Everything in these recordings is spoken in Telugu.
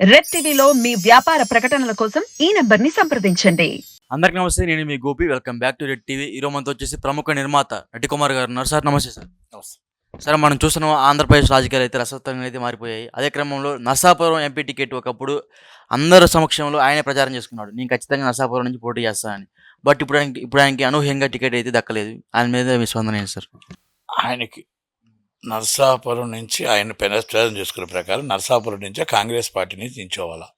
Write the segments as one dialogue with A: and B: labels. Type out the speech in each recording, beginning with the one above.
A: రెడ్ టీవీలో మీ వ్యాపార ప్రకటనల కోసం ఈ నంబర్ని సంప్రదించండి.
B: అందరికి నమస్తే నేను మీ Gopi. Welcome back to Red TV ఈరోజు మనతో వచ్చేసి ప్రముఖ నిర్మాత నటి కుమార్ గారు ఉన్నారు. సార్ నమస్తే సార్. సార్ మనం చూస్తున్నాం ఆంధ్రప్రదేశ్ రాజకీయాలు అయితే రసవత్తంగా అయితే మారిపోయాయి. అదే క్రమంలో నర్సాపురం ఎంపీ టికెట్ ఒకప్పుడు అందరి సమక్షంలో ఆయనే ప్రచారం చేసుకున్నాడు. నేను ఖచ్చితంగా నర్సాపురం నుంచి పోటీ చేస్తానని. బట్ ఇప్పుడు ఆయనకి ఇప్పుడు ఆయనకి అనూహ్యంగా టికెట్ అయితే దక్కలేదు. ఆయన మీద మీ స్పందన ఏంటి సార్?
C: ఆయనకి నర్సాపురం నుంచి ఆయన పెనస్ట్రేషన్ చేసుకున్న ప్రకారం నర్సాపురం నుంచే కాంగ్రెస్ పార్టీని నించోవాలా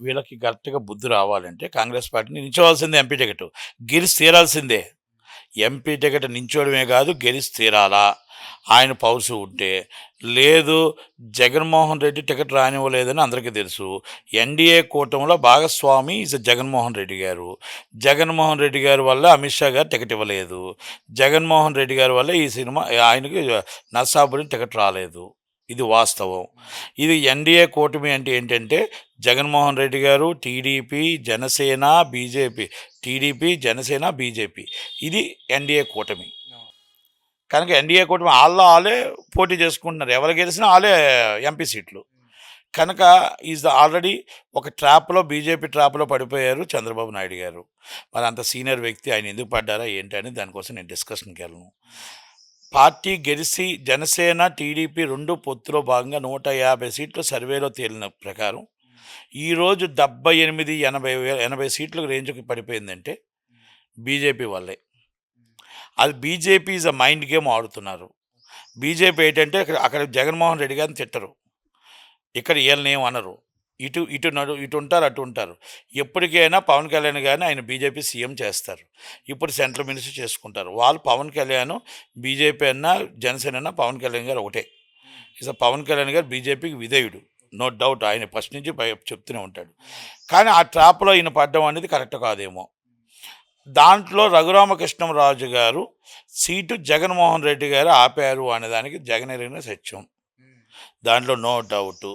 C: వీళ్ళకి కరెక్ట్గా బుద్ధి రావాలంటే కాంగ్రెస్ పార్టీని నించోవాల్సిందే ఎంపీ టికెట్. గెలిచి తీరాల్సిందే. ఎంపీ టికెట్ నించోవడమే కాదు గెలిచి తీరాలా? ఆయన పౌరుషం ఉంటే. లేదు జగన్మోహన్ రెడ్డి టికెట్ రానివ్వలేదని అందరికీ తెలుసు. ఎన్డీఏ కూటమిలో భాగస్వామి ఇస్ జగన్మోహన్ రెడ్డి గారు. జగన్మోహన్ రెడ్డి గారి వల్ల అమిత్ షా గారు టికెట్ ఇవ్వలేదు. జగన్మోహన్ రెడ్డి గారి వల్ల ఈ సినిమా ఆయనకి నర్సాపురి టికెట్ రాలేదు. ఇది వాస్తవం. ఇది ఎన్డీఏ కూటమి అంటే ఏంటంటే జగన్మోహన్ రెడ్డి గారు TDP Janasena BJP TDP Janasena BJP. ఇది ఎన్డీఏ కూటమి. కనుక ఎన్డీఏ కూటమి వాళ్ళ వాళ్ళే పోటీ చేసుకుంటున్నారు. ఎవరు గెలిచినా వాళ్ళే ఎంపీ సీట్లు. కనుక ఈజ్ ఆల్రెడీ ఒక ట్రాప్లో బీజేపీ ట్రాప్లో పడిపోయారు చంద్రబాబు నాయుడు గారు. మరి అంత సీనియర్ వ్యక్తి ఆయన ఎందుకు పడ్డారా ఏంటి అని దానికోసం నేను డిస్కషన్కి వెళ్ళను. పార్టీ గెలిచి జనసేన టీడీపీ రెండు పొత్తులో భాగంగా నూట యాభై సీట్లు సర్వేలో తేలిన ప్రకారం ఈరోజు డెబ్బై ఎనిమిది ఎనభై వేల ఎనభై సీట్లకు రేంజ్కి పడిపోయిందంటే బీజేపీ వల్లే అది BJP is a mind game ఆడుతున్నారు. బీజేపీ ఏంటంటే అక్కడ అక్కడ జగన్మోహన్ రెడ్డి గారిని తిట్టరు. ఇక్కడ వీళ్ళని ఏం అనరు. ఇటు ఇటు నడు ఇటు ఉంటారు అటు ఉంటారు. ఎప్పటికైనా పవన్ కళ్యాణ్ గారిని ఆయన బీజేపీ సీఎం చేస్తారు. ఇప్పుడు సెంట్రల్ మినిస్టర్ చేసుకుంటారు. వాళ్ళు పవన్ కళ్యాణ్ బీజేపీ అన్నా జనసేన అన్నా పవన్ కళ్యాణ్ గారు ఒకటే. ఇక పవన్ కళ్యాణ్ గారు బీజేపీకి విధేయుడు. నో డౌట్ ఆయన ఫస్ట్ నుంచి చెప్తూనే ఉంటాడు. కానీ ఆ ట్రాప్లో ఈయన పడ్డం అనేది కరెక్ట్ కాదేమో. దాంట్లో రఘురామకృష్ణరాజు గారు సీటు జగన్మోహన్ రెడ్డి గారు ఆపారు అనేదానికి జగన్ ఎరిగిన సత్యం. దాంట్లో నో డౌట్.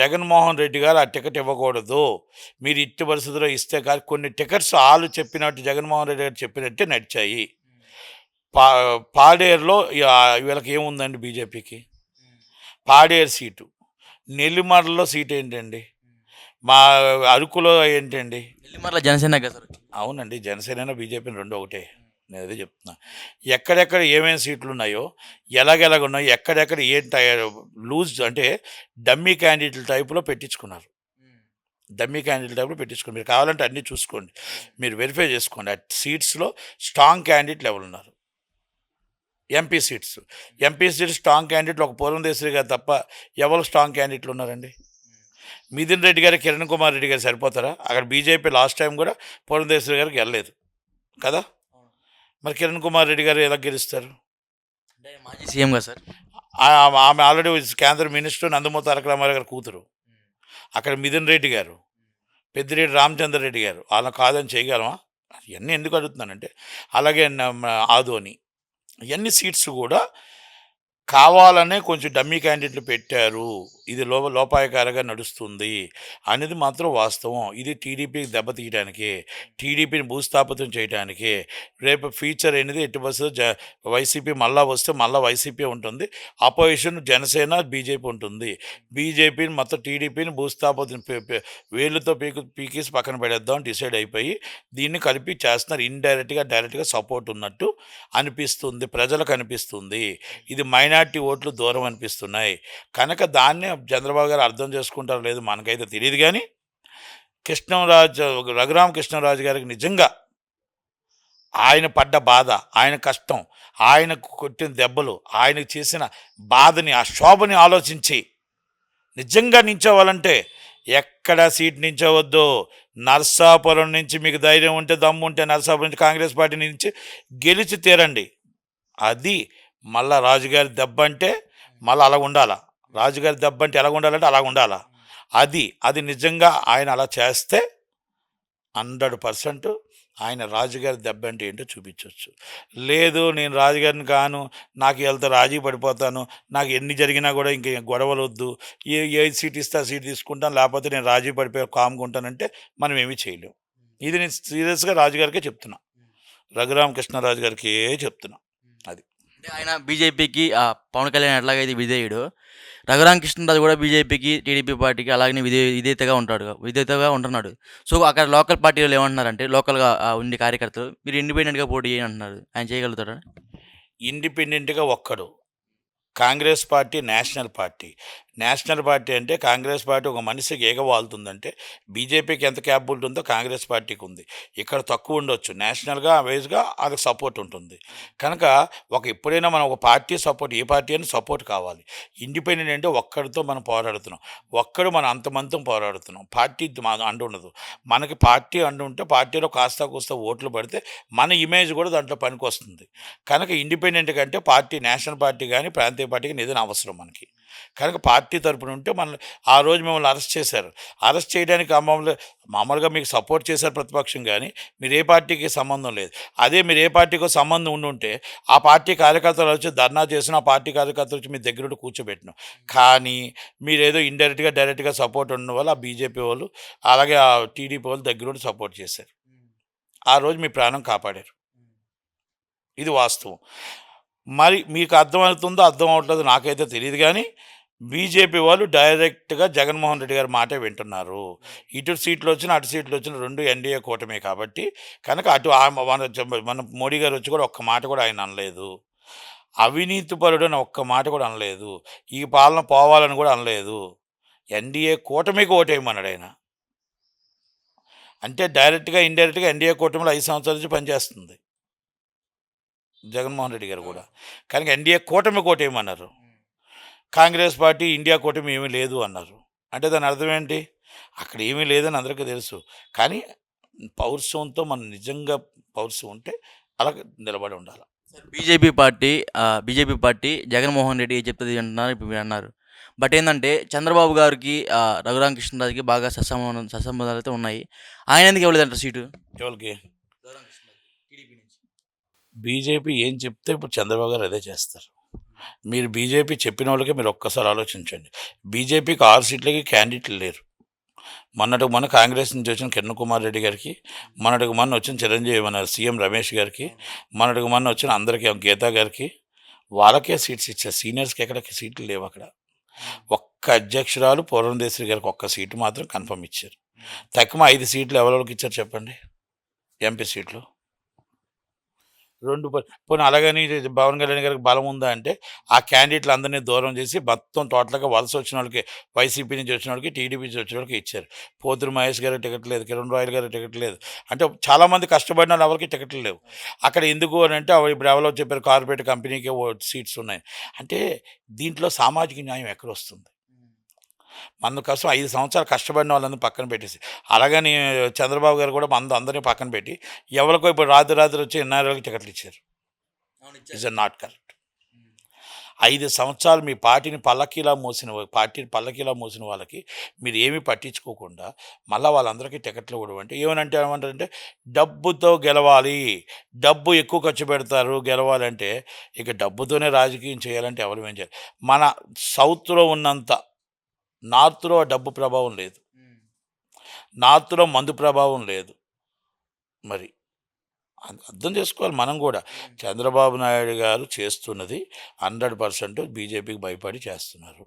C: జగన్మోహన్ రెడ్డి గారు ఆ టికెట్ ఇవ్వకూడదు. మీరు ఇట్టి పరిస్థితిలో ఇస్తే కాదు కొన్ని టికెట్స్ వాళ్ళు చెప్పినట్టు జగన్మోహన్ రెడ్డి గారు చెప్పినట్టే నడిచాయి. పా పాడేరులో వీళ్ళకి ఏముందండి బీజేపీకి? పాడేరు సీటు. నెల్లిమర్లలో సీట్ ఏంటండి మా అరకులో ఏంటండి?
B: నెల్లిమర్ల జనసేన కదా సార్.
C: అవునండి జనసేన బీజేపీ రెండు ఒకటే. నేను అదే చెప్తున్నా. ఎక్కడెక్కడ ఏమేమి సీట్లు ఉన్నాయో ఎలాగెలాగ ఉన్నాయో ఎక్కడెక్కడ ఏం లూజ్ అంటే డమ్మీ క్యాండిడేట్ల టైపులో పెట్టించుకున్నారు. డమ్మీ క్యాండిడేట్ టైపులో పెట్టించుకోండి మీరు కావాలంటే అన్నీ చూసుకోండి. మీరు వెరిఫై చేసుకోండి. ఆ సీట్స్లో స్ట్రాంగ్ క్యాండిడేట్లు ఎవరు ఉన్నారు MP seats MP seats strong క్యాండిడేట్లు ఒక పూర్ణదేశ్వరి గారు తప్ప ఎవరు స్ట్రాంగ్ క్యాండిడేట్లు ఉన్నారండి? మిథున్ రెడ్డి గారు కిరణ్ కుమార్ రెడ్డి గారు సరిపోతారా? అక్కడ బీజేపీ లాస్ట్ టైం కూడా పూర్ణదేశ్వరి గారికి వెళ్ళలేదు. కదా? మరి కిరణ్ కుమార్ రెడ్డి గారు ఎలా గెలుస్తారు?
B: మాజీ సీఎం కదా సార్.
C: ఆమె ఆల్రెడీ కేంద్ర మినిస్టర్ నందమూరి తారక రామారావు గారి కూతురు. అక్కడ మిథున్ రెడ్డి గారు పెద్దిరెడ్డి రామచంద్ర రెడ్డి గారు. వాళ్ళని కాదని చేయగలమా? ఇవన్నీ ఎందుకు అడుగుతున్నానంటే అలాగే ఆదోని ఎన్ని సీట్స్ కూడా కావాలనే కొంచెం డమ్మీ క్యాండిడేట్లు పెట్టారు. ఇది లోప లోపాయకారగా నడుస్తుంది అనేది మాత్రం వాస్తవం. ఇది టీడీపీకి దెబ్బతీయడానికి టీడీపీని భూస్థాపితం చేయడానికి రేపు ఫ్యూచర్ అనేది ఎట్టి బస్సు జ వైసీపీ మళ్ళా వస్తే మళ్ళీ వైసీపీ ఉంటుంది. అపోజిషన్ జనసేన బీజేపీ ఉంటుంది. బీజేపీని మొత్తం టీడీపీని భూస్థాపితం వేళ్ళతో పీకు పీకేసి పక్కన పెడేద్దాం డిసైడ్ అయిపోయి దీన్ని కలిపి చేస్తున్నారు. ఇండైరెక్ట్గా డైరెక్ట్గా సపోర్ట్ ఉన్నట్టు అనిపిస్తుంది. ప్రజలకు అనిపిస్తుంది. ఇది మైనార్టీ ఓట్లు దూరం అనిపిస్తున్నాయి. కనుక దాన్నే చంద్రబాబు గారు అర్థం చేసుకుంటారో లేదు మనకైతే తెలియదు కానీ కృష్ణరాజు రఘురామ కృష్ణరాజు గారికి నిజంగా ఆయన పడ్డ బాధ ఆయన కష్టం ఆయన కొట్టిన దెబ్బలు ఆయనకు చేసిన బాధని ఆ శోభని ఆలోచించి నిజంగా నించోవాలంటే ఎక్కడ సీట్ నించవద్దు. నర్సాపురం నుంచి మీకు ధైర్యం ఉంటే దమ్ము ఉంటే నర్సాపురం నుంచి కాంగ్రెస్ పార్టీ నుంచి గెలిచి తీరండి. అది మళ్ళా రాజుగారి దెబ్బ అంటే మళ్ళీ అలా ఉండాలా? రాజుగారి దెబ్బ అంటే ఎలా ఉండాలంటే అలా ఉండాలా? అది అది నిజంగా ఆయన అలా చేస్తే హండ్రెడ్ పర్సెంట్ ఆయన రాజుగారి దెబ్బ అంటే ఏంటో చూపించవచ్చు లేదు నేను రాజుగారిని కాను నాకు వెళ్తే రాజీ పడిపోతాను నాకు ఎన్ని జరిగినా కూడా ఇంక గొడవలు వద్దు ఏ ఏ సీట్ ఇస్తే ఆ సీట్ తీసుకుంటాను లేకపోతే నేను రాజీ పడిపోయి కాముకుంటానంటే మనం ఏమీ చేయలేం. ఇది నేను సీరియస్గా రాజుగారికే చెప్తున్నా. రఘురామకృష్ణరాజు గారికి చెప్తున్నా
B: అంటే ఆయన బీజేపీకి పవన్ కళ్యాణ్ ఎట్లాగైతే విధేయుడు రఘురామకృష్ణరాజు కూడా బీజేపీకి టీడీపీ పార్టీకి అలాగే విధే విధేయతగా ఉంటాడు విధేయతగా ఉంటున్నాడు. సో అక్కడ లోకల్ పార్టీలు ఏమంటున్నారంటే లోకల్గా ఉండే కార్యకర్తలు మీరు ఇండిపెండెంట్గా పోటీ చేయండి అంటున్నారు ఆయన చేయగలుగుతాడు?
C: ఇండిపెండెంట్గా ఒక్కడు. Congress party national party. National party అంటే కాంగ్రెస్ పార్టీ ఒక మనిషికి ఏగవాలుతుందంటే బీజేపీకి ఎంత క్యాపబిలిటీ ఉందో కాంగ్రెస్ పార్టీకి ఉంది. ఇక్కడ తక్కువ ఉండొచ్చు. నేషనల్గా వైజ్గా అది సపోర్ట్ ఉంటుంది. కనుక ఒక ఎప్పుడైనా మనం ఒక పార్టీ సపోర్ట్ ఏ పార్టీ అని సపోర్ట్ కావాలి. ఇండిపెండెంట్ అంటే ఒక్కడితో మనం పోరాడుతున్నాం. ఒక్కడు మనం అంతమంతం పోరాడుతున్నాం. పార్టీ మన అండు ఉండదు. మనకి పార్టీ అండు ఉంటే పార్టీలో కాస్త కూస్త ఓట్లు పడితే మన ఇమేజ్ కూడా దాంట్లో పనికి వస్తుంది కనుక ఇండిపెండెంట్ కంటే పార్టీ నేషనల్ పార్టీ కానీ ప్రాంతీయ పార్టీకి ఏదైనా అవసరం మనకి. కనుక పార్టీ తరపున ఉంటే మన ఆ రోజు మిమ్మల్ని అరెస్ట్ చేశారు. అరెస్ట్ చేయడానికి మామూలుగా మామూలుగా మీకు సపోర్ట్ చేశారు ప్రతిపక్షం కానీ మీరు ఏ పార్టీకి సంబంధం లేదు. అదే మీరు ఏ పార్టీకో సంబంధం ఉండి ఉంటే ఆ పార్టీ కార్యకర్తలు వచ్చి ధర్నా చేసిన ఆ పార్టీ కార్యకర్తలు వచ్చి మీ దగ్గర కూర్చోబెట్టిన. కానీ మీరు ఏదో ఇండైరెక్ట్గా డైరెక్ట్గా సపోర్ట్ ఉండడం వల్ల ఆ బీజేపీ వాళ్ళు అలాగే ఆ టీడీపీ వాళ్ళు దగ్గర సపోర్ట్ చేశారు. ఆ రోజు మీ ప్రాణం కాపాడారు. ఇది వాస్తవం. మరి మీకు అర్థమవుతుందో అర్థం అవట్లేదు నాకైతే తెలియదు కానీ బీజేపీ వాళ్ళు డైరెక్ట్గా జగన్మోహన్ రెడ్డి గారి మాటే వింటున్నారు. ఇటు సీట్లు వచ్చిన అటు సీట్లు వచ్చిన రెండు ఎన్డీఏ కూటమే కాబట్టి కనుక అటు ఆ- మన మన మోడీ గారు వచ్చి కూడా ఒక్క మాట కూడా ఆయన అనలేదు. అవినీతి పరుడు అని ఒక్క మాట కూడా అనలేదు. ఈ పాలన పోవాలని కూడా అనలేదు. ఎన్డీఏ కూటమికి ఓటేయమన్నాడు ఆయన. అంటే డైరెక్ట్గా ఇండైరెక్ట్గా ఎన్డీఏ కూటమిలో ఐదు సంవత్సరాల నుంచి పనిచేస్తుంది. జగన్మోహన్ రెడ్డి గారు కూడా. కనుక ఎన్డీఏ కూటమి కోటేయమన్నారు కాంగ్రెస్ పార్టీ ఇండియా కూటమి ఏమీ లేదు అన్నారు. అంటే దాని అర్థం ఏంటి? అక్కడ ఏమీ లేదని అందరికీ తెలుసు. కానీ పౌరుషంతో మనం నిజంగా పౌరుషం ఉంటే అలా నిలబడి ఉండాలి.
B: BJP party BJP party Jaganmohan Reddy ఏం చెప్తుంది అంటున్నారు ఇప్పుడు మీరు అన్నారు. బట్ ఏంటంటే చంద్రబాబు గారికి రఘురామకృష్ణరాజుకి బాగా సత్సంబంధం సత్సంబంధాలు అయితే ఉన్నాయి. ఆయన ఎందుకు ఇవ్వలేదంట సీటు?
C: ఎవరికి? బీజేపీ ఏం చెప్తే ఇప్పుడు చంద్రబాబు గారు అదే చేస్తారు. మీరు బీజేపీ చెప్పిన వాళ్ళకి మీరు ఒక్కసారి ఆలోచించండి. బీజేపీకి ఆరు సీట్లకి క్యాండిడేట్లు లేరు. మొన్నటికి మొన్న కాంగ్రెస్ నుంచి వచ్చిన కిరణ్ కుమార్ రెడ్డి గారికి మొన్నటికి మొన్న వచ్చిన చిరంజీవి మన సీఎం రమేష్ గారికి మొన్నటికి మొన్న వచ్చిన అందరికీ గీతా గారికి వాళ్ళకే సీట్స్ ఇచ్చారు సీనియర్స్కి ఎక్కడ సీట్లు లేవు అక్కడ. ఒక్క అధ్యక్షురాలు పూర్ణదేశ్వరి గారికి ఒక్క సీటు మాత్రం కన్ఫర్మ్ ఇచ్చారు. తక్కువ ఐదు సీట్లు ఎవరికి ఇచ్చారు చెప్పండి? ఎంపీ సీట్లు. రెండు పోనీ అలాగని పవన్ కళ్యాణ్ గారికి బలం ఉందా అంటే ఆ క్యాండిడేట్లు అందరినీ దూరం చేసి మొత్తం టోటల్గా వలస వచ్చిన వాళ్ళకి వైసీపీ నుంచి వచ్చిన వాళ్ళకి టీడీపీ నుంచి వచ్చిన వాళ్ళకి ఇచ్చారు. పోతురు మహేష్ గారి టికెట్ లేదు కిరణ్ రాయల్ గారి టికెట్ లేదు. అంటే చాలామంది కష్టపడిన వాళ్ళు ఎవరికి టికెట్లు లేవు. అక్కడ ఎందుకు అని అంటే అవి ఇప్పుడు ఎవరో చెప్పారు కార్పొరేట్ కంపెనీకి సీట్స్ ఉన్నాయి. అంటే దీంట్లో సామాజిక న్యాయం ఎక్కడ వస్తుంది? మన కోసం ఐదు సంవత్సరాలు కష్టపడిన వాళ్ళని పక్కన పెట్టేసి. అలాగని చంద్రబాబు గారు కూడా మన అందరినీ పక్కన పెట్టి ఎవరికో ఇప్పుడు రాత్రి రాత్రి వచ్చి ఎన్ఆర్ఐకి టికెట్లు ఇచ్చారు? Is not correct. ఐదు సంవత్సరాలు మీ పార్టీని పల్లకీలా మోసిన పార్టీని పల్లకీలా మోసిన వాళ్ళకి మీరు ఏమీ పట్టించుకోకుండా మళ్ళీ వాళ్ళందరికీ టికెట్లు ఇవ్వడం అంటే ఏమనంటే ఏమంటారంటే డబ్బుతో గెలవాలి. డబ్బు ఎక్కువ ఖర్చు పెడతారు గెలవాలంటే ఇక డబ్బుతోనే రాజకీయం చేయాలంటే ఎవరు ఏం చేయాలి? మన సౌత్లో ఉన్నంత నార్త్లో డబ్బు ప్రభావం లేదు. నార్త్లో మందు ప్రభావం లేదు. మరి అర్థం చేసుకోవాలి మనం కూడా. చంద్రబాబు నాయుడు గారు చేస్తున్నది హండ్రెడ్ పర్సెంట్ బీజేపీకి భయపడి చేస్తున్నారు.